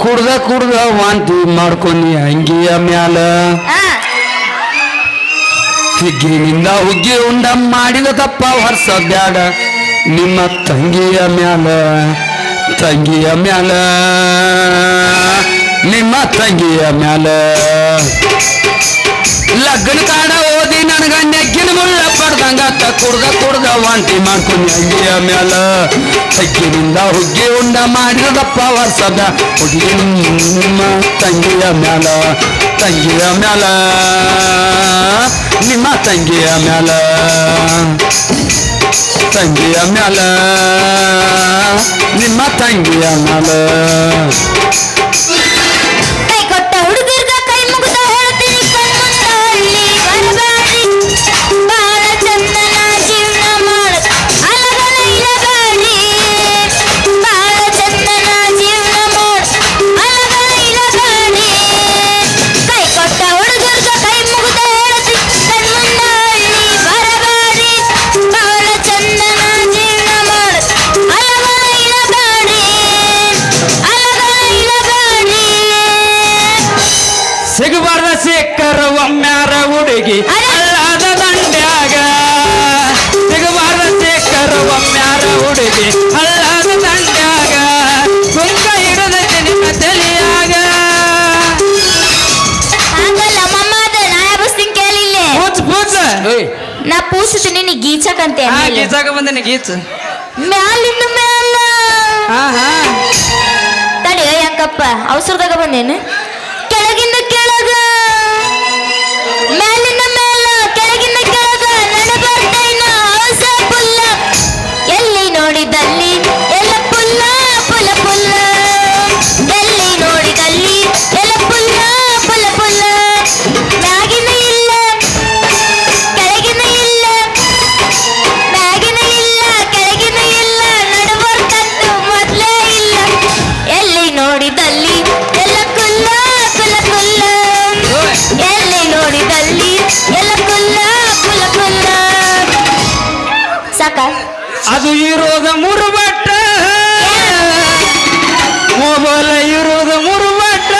ಕುಡ್ದ ಕುಡ್ದ ವಾಂತಿ ಮಾಡ್ಕೊಂಡಿ ಅಂಗಿಯ ಮ್ಯಾಲ. ಹಿಗ್ಗಿನಿಂದ ಹುಗ್ಗಿ ಉಂಡ ಮಾಡಿದ ತಪ್ಪ ವರ್ಷ ಬ್ಯಾಡ. ನಿಮ್ಮ ತಂಗಿಯ ಮ್ಯಾಲ ತಂಗಿಯ ಮ್ಯಾಲ. ನಿಮ್ಮ ತಂಗಿಯ ಮ್ಯಾಲ. ಲಗ್ನ ಕಾಡ ನನಗ ನೆಗ್ಗಿನ ಮುಳ್ಳ ಪಡ್ದಂಗ ಕುಡ್ದ ಕುಡ್ದ ವಾಂತಿ ಮಾಡ್ಕೊಂಡು ಅಂಗಿಯ ಮ್ಯಾಲ. ತಗ್ಗಿನಿಂದ ಹುಗ್ಗಿ ಉಂಡ ಮಾಡಿದಪ್ಪ ವರ್ಷದ ಹುಡುಗಿ ನಿಮ್ಮ ತಂಗಿಯ ಮ್ಯಾಲ. ತಂಗಿಯ ಮ್ಯಾಲ. ನಿಮ್ಮ ತಂಗಿಯ ಮ್ಯಾಲ. ತಂಗಿಯ ಮ್ಯಾಲ. ನಿಮ್ಮ ತಂಗಿಯ ಮ್ಯಾಲ. ಸಿಗಬಾರ್ದ ಸಿಕ್ಕರ ಒಮ್ಮ್ಯಾರ ಹುಡುಗಿ ಅಲ್ಲಾದ ದಂಡ್ಯಾಗ. ಸಿಗಬಾರ್ದ ಸಿಕ್ಕರ ಒಮ್ಮ್ಯಾರ ಹುಡುಗಿ ಅಲ್ಲಾದ ದಂಡ್ಯಾಗ. ಕುಂಕ ಹಿಡದೈತೆ ನಿಮ್ಮ ತಲೆಯಾಗ. ಹಂಗಲ್ಲ ಮಮ್ಮ ಅದ ನಾ ಯಾಬಸ್ತೀನಿ ಕೇಳಿಲ್ಲ? ಪೂಜ್ ಪೂಜ್. ನಾ ಪೂಸ್ತೀನಿ ನೀ ಗೀಚಕಂತೆ ಹಾ ಗೀಚಾಕ ಬಂದೇನೆ ಗೀಚ್. ಮ್ಯಾಲಿಂದ ಮ್ಯಾಲ. ಹಾ ಹಾ. ತಡಿ ಯಾಕಪ್ಪ ಅವಸರದಾಗ ಬಂದೇನು? ಎಲ್ಲಿ ಅದು ಇರೋದ ಮೂರು ಬಟ್ಟ ಮೊಬೈಲ್ ಇರೋದು ಮೂರು ಬಟ್ಟ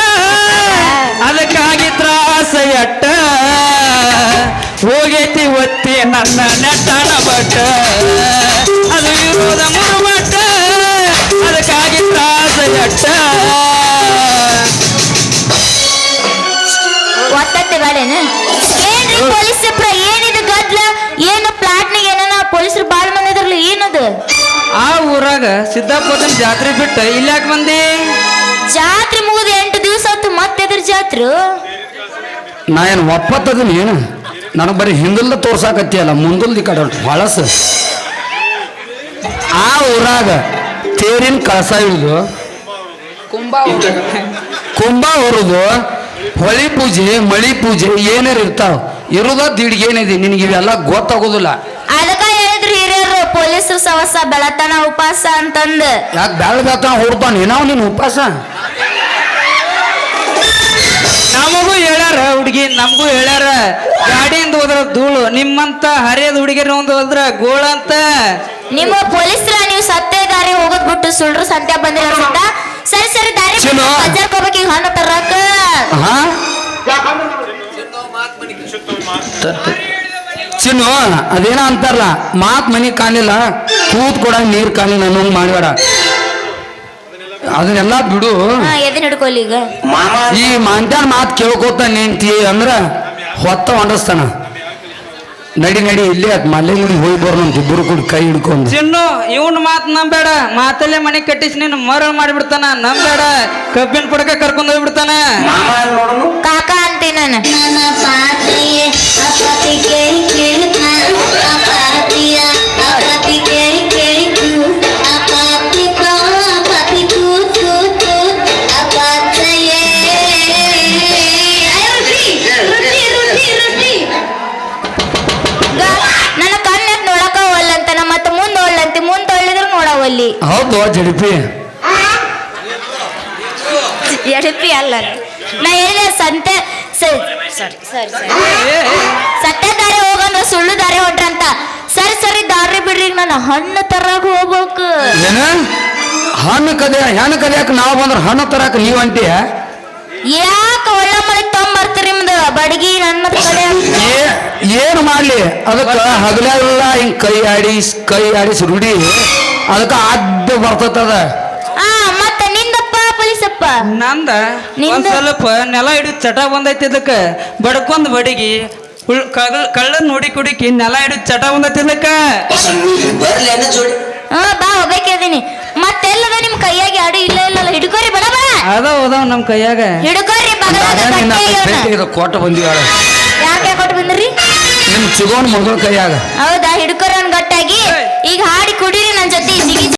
ಅದಕ್ಕಾಗಿ ತ್ರಾಸ ಎಟ್ಟ ಹೋಗೈತಿ ಒತ್ತಿ ನನ್ನ ನೆಟ್ಟಣ ಬಟ್ಟ ಅದು ಇರೋದ ಮೂರು ಬಟ್ಟ ಅದಕ್ಕಾಗಿ ತ್ರಾಸ ಎಟ್ಟ ಒತ್ತತ್ತೆ ಬೇಡೇನ ಏನ್ರಿ ಪೊಲೀಸ್ರ ಏನಿದು ಗದ್ಲ ಏನು ಪ್ಲಾಟ್ನಾಗ ಏನ ಪೊಲೀಸರು ಬಾಳ ಆ ಊರಾಗ ಸಿದ್ದಾಪುರದ ಜಾತ್ರೆ ಬಿಟ್ಟು ಇಲ್ಲಿ ಯಾಕೆ ಬಂದಿ? ಜಾತ್ರೆ ಮುಗಿದ ಎಂಟು ದಿವಸ ಆಯ್ತು ಮತ್ತೆ ಎದ್ರ ಜಾತ್ರೆ? ನಾ ಏನು ಒಪ್ಪತ್ತದೀನಿ ಏನು? ನನಗೆ ಬರೀ ಹಿಂದಲ್ದ ತೋರ್ಸಾಕತ್ತಿಯಲ್ಲ ಮುಂದಲ್ದಿ ಕಡೆ ಹೊಳಸ ಆ ಊರಾಗ ತೇರಿನ ಕಳಸ ಇಳಿದು ಕುಂಬ ಹೊರದು ಹೊಳಿ ಪೂಜೆ ಮಳಿ ಪೂಜೆ ಏನಾರು ಇರ್ತಾವ. ಇರುದ ದಿಡ್ಗೇನಿದೆ ನಿನಗೆ ಇವೆಲ್ಲ ಗೊತ್ತಾಗೋದಿಲ್ಲ. ಅದಕ್ಕ ಪೊಲೀಸರು ಸವಸ ಬೆಳತನ ಉಪವಾಸ ಅಂತಂದ. ಯಾಕೆ ಬೆಳ ಬೆಳ್ತಾನ ಹೊಡ್ತಾನ? ನಿನ್ನ ನೀನು ಉಪವಾಸ ನಮಗೂ ಹೇಳ್ಯಾರ ಹುಡುಗಿ ನಮಗೂ ಹೇಳ್ಯಾರ ಗಾಡಿಯಿಂದ ಹೋದ್ರ ಧೂಳು ನಿಮ್ಮಂತ ಹರಿಯದ ಹುಡುಗಿರ ಒಂದು ಹೋದ್ರ ಗೋಳ ಅಂತ. ನಿಮ್ಮ ಪೊಲೀಸರ ನೀವು ಸತ್ತೇ ದಾರಿ ಹೋಗೋದ್ ಬಿಟ್ಟು ಸುಳ್ರು ಸತ್ಯ ಬಂದಿರ ಅಂತ ಸರಿ ಸರಿ ದಾರಿ. ಬಜಾರ್ಕ್ ಹೋಗ್ಬೇಕು ಈಗ ಹಣ್ಣು ತರಕ ಹಾ? ಚಿನ್ನು ಅದೇನ ಅಂತಾರಲ್ಲ ಮಾತ್ ಮನಿ ಕಾಲಿಲ್ಲ ಕೂತ್ ಕೊಡ ನೀರ್ ಕಾಲಿಲ್ಲ ನಾನು ಮಾಡಬೇಡ. ಅದನ್ನೆಲ್ಲ ಬಿಡು. ಈ ಮಾಂತ್ಯಾನ ಮಾತು ಕೇಳ್ಕೊತ ನಿಂತಿ ಅಂದ್ರ ಹೊತ್ತ ಹೊಂಡಸ್ತಾನ. ನಡಿ ನಡಿ ಇಲ್ಲಿ ಅದ್ ಮಲೆ ಹೋಗಿ ಬರೋಣಂತ ಇಬ್ಬರು ಕೂಡ ಕೈ ಹಿಡ್ಕೊಂಡು. ಚಿನ್ನು ಇವನ್ ಮಾತ್ ನಂಬೇಡ ಮಾತಲ್ಲೇ ಮನೆ ಕಟ್ಟಿಸಿ ನೀನು ಮರ ಮಾಡಿಬಿಡ್ತಾನ. ನಂಬೇಡ ಕಬ್ಬಿನ ಪುಡಕ ಕರ್ಕೊಂಡು ಹೋಗ್ಬಿಡ್ತಾನ. ಕಾಕ ಅಂತೀನಿ ನಾನು. ಪಾತಿಯೇ ಅಪಾತಿಯ ಜಡಿಪಿ. ಎಡಪಿ ಅಲ್ಲ ನಾ ಹೇಳಿದೆ ಸಂತೆ ಸರಿ ಸರಿ ಸತ್ಯ ದಾರಿ ಹೋಗಂದ್ರ ಸುಳ್ಳು ದಾರಿ ಹೊಂಟ್ರಂತ ಸರಿ ಸರಿ ದಾರಿ ಬಿಡ್ರಿ ನಾನು ಹಣ್ಣು ತರಾಗ ಹೋಗ್ಬೇಕು. ಏನ? ಹಣ್ಣು ಕದಿಯ ಹೆಣ್ಣು ಕದಿಯಾಕ ನಾವು ಬಂದ್ರ ಹಣ್ಣು ತರಾಕ ನೀವ್ ಅಂತೀಯ? ಯಾಕ ಒಳ್ಳೆ ಮನೆ ತೊಂಬರ್ತೀರಿ ನಿಮ್ದು? ಬಡಗಿ ನನ್ನ ಕಡೆ ಏನು ಮಾಡ್ಲಿ? ಅದಕ್ಕೆ ಹಗಲೆಲ್ಲ ಹಿಂಗೆ ಕೈ ಆಡಿ ಕೈ ಆಡಿಸಿ ರೂಢಿ. ಅದಕ್ಕ ಅಡ್ಡ ಬರ್ತದ ಆ ಮತ್ತ ನಿಂದಪ್ಪ ಪೊಲೀಸಪ್ಪ? ನಂದ? ನಿಂದ? ಒಂದ್ ಸ್ವಲ್ಪ ನೆಲ ಹಿಡಿದು ಚಟ ಬಂದೈತಿ ಇದಕ್ಕ. ಬಡ್ಕೊಂದ್ ಬಡಿಗಿ ಉಳ್ ಕಳ್ಳ ಕಳ್ಳನ್ ನೋಡಿ ಕುಡಿಕಿ ನೆಲ ಹಿಡಿದು ಚಟ ಬಂದೈತಿ ಇದಕ್ಕ. ಹಾ ಬಾ ಹೋಗ್ಬೇಕಿದೀನಿ ಮತ್ತೆಲ್ಲದ ನಿಮ್ ಕೈಯಾಗಿ ಅಡು ಇಲ್ಲ ಇಲ್ಲ ಇಲ್ಲ ಹಿಡ್ಕೋರಿ ಬಡ ಬಡ ಅದಾವ ಅದಾವ ನಮ್ ಕೈಯಾಗ. ಹಿಡ್ಕೋರಿ ಬಗಲಾಗ ಕಟ್ಟೆ ಇವನ. ಕೋಟ ಬಂದಿವಾಳ ಯಾಕೆ ಕೊಟ್ಟು ಬಂದ್ರಿ? ನಿಮ್ ಚಿಗೋನ್ ಮಗಳ ಕೈಯಾಗ. ಹೌದಾ ಹಿಡ್ಕೋರಿ ಗಟ್ಟಾಗಿ? ಈಗ ಹಾಡಿ ಕುಡೀರಿ ನನ್ನ ಜೊತೆ ಜಿಗಿ